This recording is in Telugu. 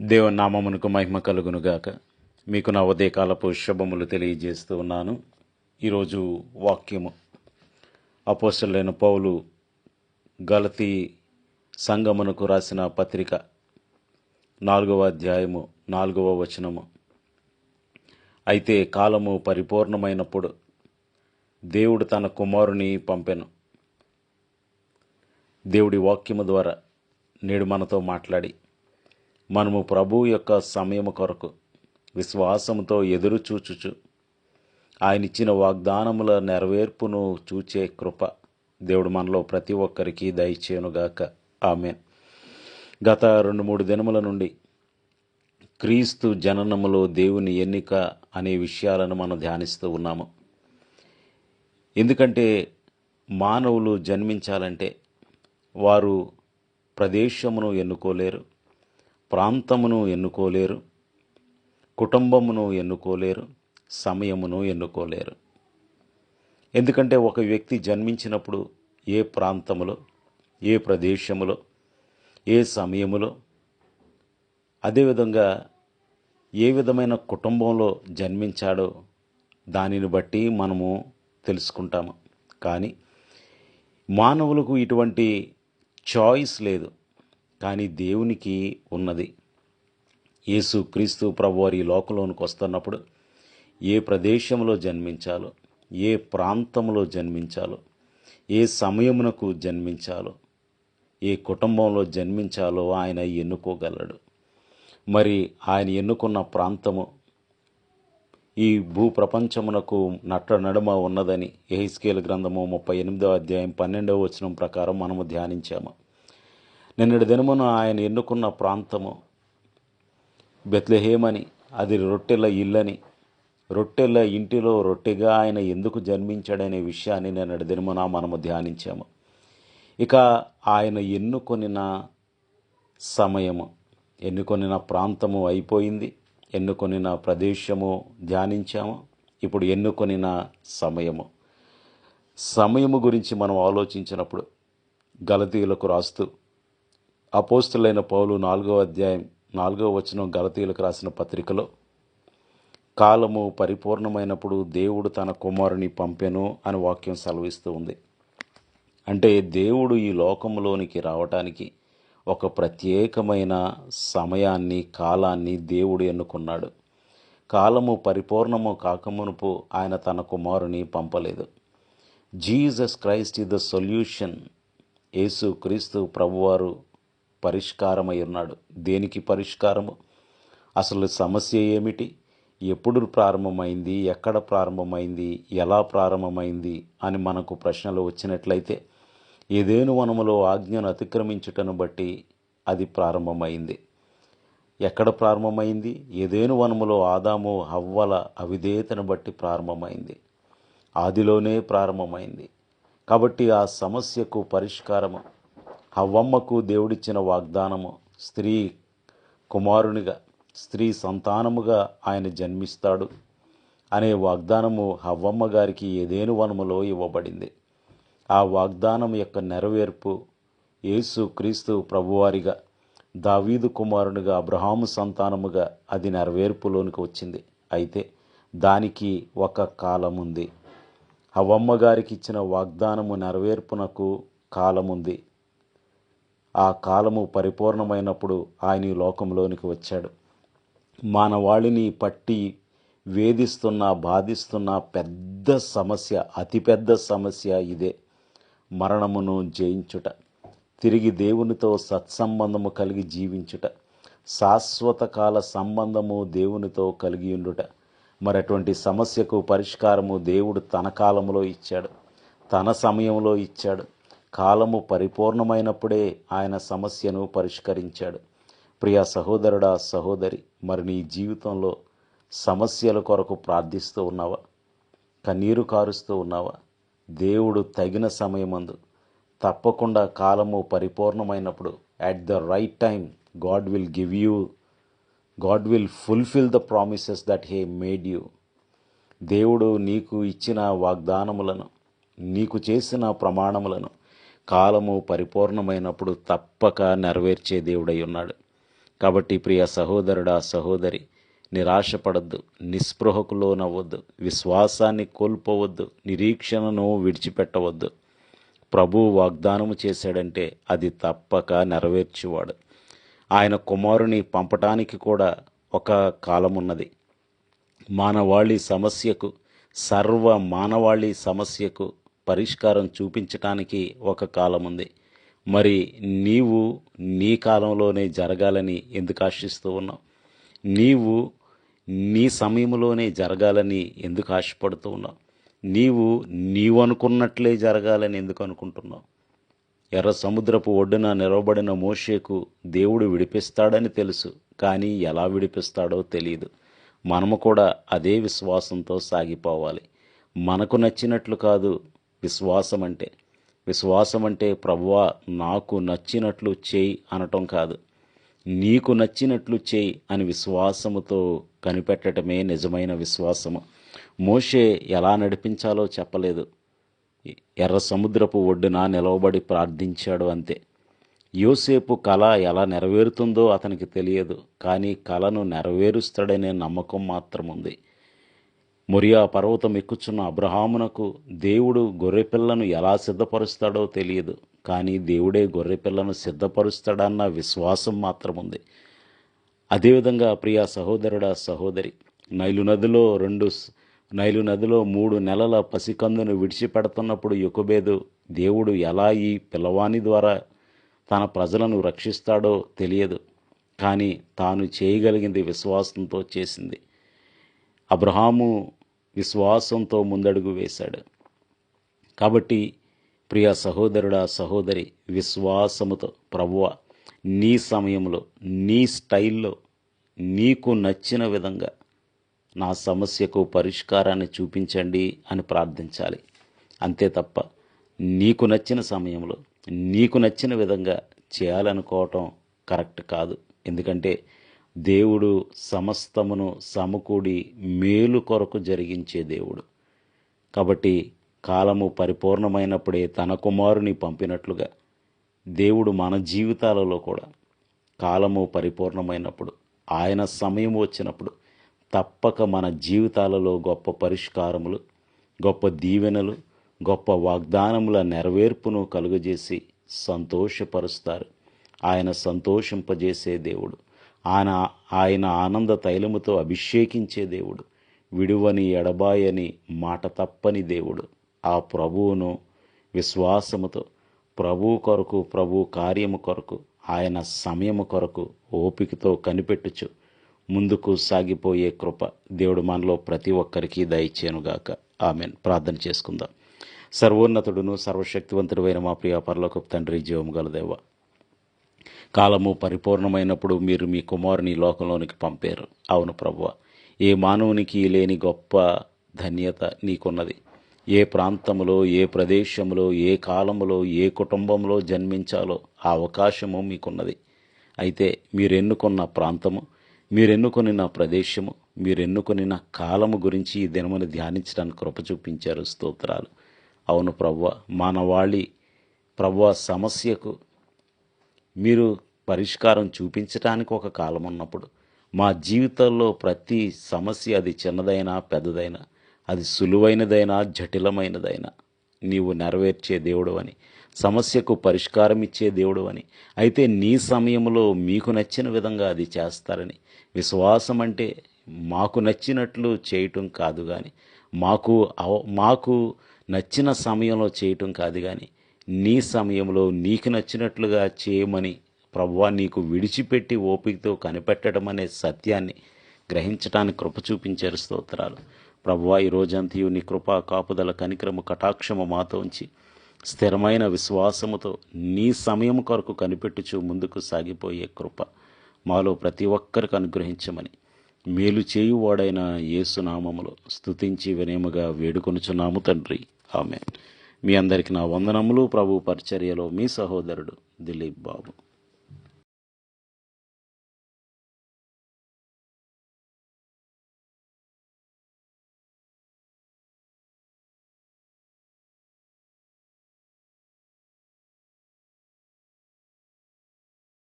దేవుని నామమునకు మహిమ కలుగునుగాక. మీకు నా ఉదయకాలపు శుభములు తెలియజేస్తూ ఉన్నాను. ఈరోజు వాక్యము. అపోసలైన పౌలు గలతీ సంగమునకు రాసిన పత్రిక నాలుగవ అధ్యాయము నాలుగవ వచనము. అయితే కాలము పరిపూర్ణమైనప్పుడు దేవుడు తన కుమారుని పంపెను. దేవుడి వాక్యము ద్వారా నేడు మనతో మాట్లాడి మనము ప్రభువు యొక్క సమయము కొరకు విశ్వాసముతో ఎదురు చూచుచు ఆయన ఇచ్చిన వాగ్దానముల నెరవేర్పును చూచే కృప దేవుడు మనలో ప్రతి ఒక్కరికి దయచేయునుగాక. ఆమె గత రెండు మూడు దినముల నుండి క్రీస్తు జననములో దేవుని ఎన్నిక అనే విషయాలను మనం ధ్యానిస్తూ ఉన్నాము. ఎందుకంటే మానవులు జన్మించాలంటే వారు ప్రదేశమును ఎన్నుకోలేరు. ప్రాంతమును ఎన్నుకోలేరు కుటుంబమును ఎన్నుకోలేరు సమయమును ఎన్నుకోలేరు. ఎందుకంటే ఒక వ్యక్తి జన్మించినప్పుడు ఏ ప్రాంతములో ఏ ప్రదేశములో ఏ సమయములో అదేవిధంగా ఏ విధమైన కుటుంబంలో జన్మించాడో దానిని బట్టి మనము తెలుసుకుంటాము. కానీ మానవులకు ఇటువంటి చాయిస్ లేదు. కానీ దేవునికి ఉన్నది. యేసు క్రీస్తు ప్రభువారి లోకంలోనికి వస్తున్నప్పుడు ఏ ప్రదేశంలో జన్మించాలో ఏ ప్రాంతంలో జన్మించాలో ఏ సమయమునకు జన్మించాలో ఏ కుటుంబంలో జన్మించాలో ఆయన ఎన్నుకోగలడు. మరి ఆయన ఎన్నుకున్న ప్రాంతము ఈ భూ ప్రపంచమునకు నట్ట నడుమ ఉన్నదని ఎహిస్కేల్ గ్రంథము ముప్పై ఎనిమిదో అధ్యాయం పన్నెండవ వచనం ప్రకారం మనము ధ్యానించాము. నిన్నటి దినమున ఆయన ఎన్నుకున్న ప్రాంతము బెత్లెహేమని అది రొట్టెల ఇల్లని రొట్టెల ఇంటిలో రొట్టెగా ఆయన ఎందుకు జన్మించాడనే విషయాన్ని నిన్నటి దినమున మనము ధ్యానించాము. ఇక ఆయన ఎన్నుకొనిన సమయము ఎన్నుకొనిన ప్రాంతము అయిపోయింది ఎన్నుకొనిన ప్రదేశము ధ్యానించాము ఇప్పుడు ఎన్నుకొనిన సమయము. సమయము గురించి మనం ఆలోచించినప్పుడు గలతీయులకు రాస్తూ అపోస్తులైన పౌలు నాలుగో అధ్యాయం నాలుగో వచనం గలతీయులకు రాసిన పత్రికలో కాలము పరిపూర్ణమైనప్పుడు దేవుడు తన కుమారుని పంపెను అని వాక్యం సెలవిస్తూ ఉంది. అంటే దేవుడు ఈ లోకంలోనికి రావటానికి ఒక ప్రత్యేకమైన సమయాన్ని కాలాన్ని దేవుడు ఎన్నుకున్నాడు. కాలము పరిపూర్ణము కాకమునుపు ఆయన తన కుమారుని పంపలేదు. Jesus Christ is the solution. Yesu Kristu ప్రభువారు పరిష్కారమై ఉన్నాడు. దేనికి పరిష్కారము? అసలు సమస్య ఏమిటి? ఎప్పుడు ప్రారంభమైంది? ఎక్కడ ప్రారంభమైంది? ఎలా ప్రారంభమైంది? అని మనకు ప్రశ్నలు వచ్చినట్లయితే ఏదేను వనములో ఆజ్ఞను అతిక్రమించుటను బట్టి అది ప్రారంభమైంది. ఎక్కడ ప్రారంభమైంది? ఏదేను వనములో ఆదాము హవ్వల అవిధేయతను బట్టి ప్రారంభమైంది. ఆదిలోనే ప్రారంభమైంది. కాబట్టి ఆ సమస్యకు పరిష్కారము హవ్వమ్మకు దేవుడిచ్చిన వాగ్దానము స్త్రీ కుమారునిగా స్త్రీ సంతానముగా ఆయన జన్మిస్తాడు అనే వాగ్దానము హవ్వమ్మ గారికి ఏదేను వనములో ఇవ్వబడింది. ఆ వాగ్దానం యొక్క నెరవేర్పు యేసు క్రీస్తు ప్రభువారిగా దావీదు కుమారునిగా అబ్రహాము సంతానముగా అది నెరవేర్పులోనికి వచ్చింది. అయితే దానికి ఒక కాలం ఉంది హవమ్మ గారికి ఇచ్చిన వాగ్దానము నెరవేర్పునకు కాలముంది. ఆ కాలము పరిపూర్ణమైనప్పుడు ఆయన ఈ లోకంలోనికి వచ్చాడు. మానవాళిని పట్టి వేధిస్తున్న బాధిస్తున్న పెద్ద సమస్య అతిపెద్ద సమస్య ఇదే. మరణమును జయించుట తిరిగి దేవునితో సత్సంబంధము కలిగి జీవించుట శాశ్వతకాల సంబంధము దేవునితో కలిగి ఉండుట. మరి అటువంటి సమస్యకు పరిష్కారము దేవుడు తన కాలంలో ఇచ్చాడు తన సమయంలో ఇచ్చాడు. కాలము పరిపూర్ణమైనప్పుడే ఆయన సమస్యను పరిష్కరించాడు. ప్రియ సహోదరుడా సహోదరి మరి నీ జీవితంలో సమస్యల కొరకు ప్రార్థిస్తూ ఉన్నావా? కన్నీరు కారుస్తూ ఉన్నావా? దేవుడు తగిన సమయమందు తప్పకుండా కాలము పరిపూర్ణమైనప్పుడు at the right time God will give you God will fulfil the promises that he made you దేవుడు నీకు ఇచ్చిన వాగ్దానములను నీకు చేసిన ప్రమాణములను కాలము పరిపూర్ణమైనప్పుడు తప్పక నెరవేర్చే దేవుడై ఉన్నాడు. కాబట్టి ప్రియ సహోదరుడా సహోదరి నిరాశపడద్దు నిస్పృహకు లోనవ్వద్దు విశ్వాసాన్ని కోల్పోవద్దు నిరీక్షణను విడిచిపెట్టవద్దు. ప్రభు వాగ్దానము చేశాడంటే అది తప్పక నెరవేర్చేవాడు. ఆయన కుమారుని పంపటానికి కూడా ఒక కాలం ఉన్నది మానవాళి సమస్యకు సర్వ మానవాళి సమస్యకు పరిష్కారం చూపించటానికి ఒక కాలం ఉంది. మరి నీవు నీ కాలంలోనే జరగాలని ఎందుకు ఆశిస్తూ ఉన్నావు? నీవు నీ సమయంలోనే జరగాలని ఎందుకు ఆశపడుతూ ఉన్నావు? నీవు నీవు అనుకున్నట్లే జరగాలని ఎందుకు అనుకుంటున్నావు? ఎర్ర సముద్రపు ఒడ్డున నిలవబడిన మోషేకు దేవుడు విడిపిస్తాడని తెలుసు కానీ ఎలా విడిపిస్తాడో తెలియదు మనము కూడా అదే విశ్వాసంతో సాగిపోవాలి. మనకు నచ్చినట్లు కాదు విశ్వాసం అంటే విశ్వాసం అంటే ప్రభువా నాకు నచ్చినట్లు చేయి అనటం కాదు. నీకు నచ్చినట్లు చేయి అని విశ్వాసముతో కనిపెట్టడమే నిజమైన విశ్వాసము. మోషే ఎలా నడిపించాలో చెప్పలేదు. ఎర్ర సముద్రపు ఒడ్డున నిలవబడి ప్రార్థించాడు అంతే. యోసేపు కళ ఎలా నెరవేరుతుందో అతనికి తెలియదు కానీ కళను నెరవేరుస్తాడనే నమ్మకం మాత్రం ఉంది మొరియా పర్వతం ఎక్కుచున్న అబ్రహామునకు దేవుడు గొర్రెపిల్లను ఎలా సిద్ధపరుస్తాడో తెలియదు కానీ దేవుడే గొర్రెపిల్లను సిద్ధపరుస్తాడన్న విశ్వాసం మాత్రం ఉంది అదేవిధంగా ప్రియ సహోదరుడా సహోదరి నైలు నదిలో రెండు నైలు నదిలో మూడు నెలల పసికందును విడిచిపెడుతున్నప్పుడు యుకబేదు దేవుడు ఎలా ఈ పిల్లవాని ద్వారా తన ప్రజలను రక్షిస్తాడో తెలియదు కానీ తాను చేయగలిగింది విశ్వాసంతో చేసింది. అబ్రహాము విశ్వాసంతో ముందడుగు వేశాడు. కాబట్టి ప్రియ సహోదరుడా సహోదరి విశ్వాసముతో ప్రభువ నీ సమయంలో నీ స్టైల్లో నీకు నచ్చిన విధంగా నా సమస్యకు పరిష్కారాన్ని చూపించండి అని ప్రార్థించాలి. అంతే తప్ప నీకు నచ్చిన సమయంలో నీకు నచ్చిన విధంగా చేయాలనుకోవటం కరెక్ట్ కాదు. ఎందుకంటే దేవుడు సమస్తమును సమకూడి మేలు కొరకు జరిగించే దేవుడు. కాబట్టి కాలము పరిపూర్ణమైనప్పుడే తన కుమారుని పంపినట్లుగా దేవుడు మన జీవితాలలో కూడా కాలము పరిపూర్ణమైనప్పుడు ఆయన సమయం వచ్చినప్పుడు తప్పక మన జీవితాలలో గొప్ప పరిష్కారములు గొప్ప దీవెనలు గొప్ప వాగ్దానముల నెరవేర్పును కలుగజేసి సంతోషపరుస్తారు. ఆయన సంతోషింపజేసే దేవుడు. ఆయన ఆయన ఆనంద తైలముతో అభిషేకించే దేవుడు. విడువని ఎడబాయని మాట తప్పని దేవుడు. ఆ ప్రభువును విశ్వాసముతో ప్రభు కొరకు ప్రభు కార్యము కొరకు ఆయన సమయము కొరకు ఓపికతో కనిపెట్టుచు ముందుకు సాగిపోయే కృప దేవుడు మనలో ప్రతి ఒక్కరికి దయచేనుగాక. ఆమెన్. ప్రార్థన చేసుకుందాం. సర్వోన్నతుడును సర్వశక్తివంతుడైన మా ప్రియ పరలోకపు తండ్రి జీవము గల దేవ కాలము పరిపూర్ణమైనప్పుడు మీరు మీ కుమారుని లోకంలోనికి పంపారు. అవును ప్రభువ ఏ మానవునికి లేని గొప్ప ధన్యత నీకున్నది. ఏ ప్రాంతములో ఏ ప్రదేశంలో ఏ కాలములో ఏ కుటుంబంలో జన్మించాలో ఆ అవకాశము మీకున్నది. అయితే మీరెన్నుకున్న ప్రాంతము మీరు నా ప్రదేశము మీరు నా కాలము గురించి ఈ దినమును ధ్యానించడానికి కృప చూపించారు స్తోత్రాలు. అవును ప్రవ్వ మానవాళి ప్రవ్వ సమస్యకు మీరు పరిష్కారం చూపించడానికి ఒక కాలం ఉన్నప్పుడు మా జీవితంలో ప్రతి సమస్య అది చిన్నదైనా పెద్దదైనా అది సులువైనదైనా జటిలమైనదైనా నీవు నెరవేర్చే దేవుడు అని సమస్యకు పరిష్కారం ఇచ్చే దేవుడు అని అయితే నీ సమయంలో మీకు నచ్చిన విధంగా అది చేస్తారని విశ్వాసం అంటే మాకు నచ్చినట్లు చేయటం కాదు కానీ మాకు అవ- మాకు నచ్చిన సమయంలో చేయటం కాదు కానీ నీ సమయంలో నీకు నచ్చినట్లుగా చేయమని ప్రభువా నీకు విడిచిపెట్టి ఓపికతో కనిపెట్టడం అనే సత్యాన్ని గ్రహించడానికి కృప చూపించారు స్తోత్రాలు. ప్రభువా ఈ రోజంతయు నీ కృపా కాపుదల కనిక్రమ కటాక్షము మాతో ఉంచి స్థిరమైన విశ్వాసముతో నీ సమయం కొరకు కనిపెట్టుచు ముందుకు సాగిపోయే కృప మాలో ప్రతి ఒక్కరికి అనుగ్రహించమని మేలు చేయువాడైన యేసునామములో స్తుతించి వినయముగా వేడుకొనుచున్నాము తండ్రి. ఆమె మీ అందరికి నా వందనములు. ప్రభు పరిచర్యలో మీ సహోదరుడు దిలీప్ బాబు.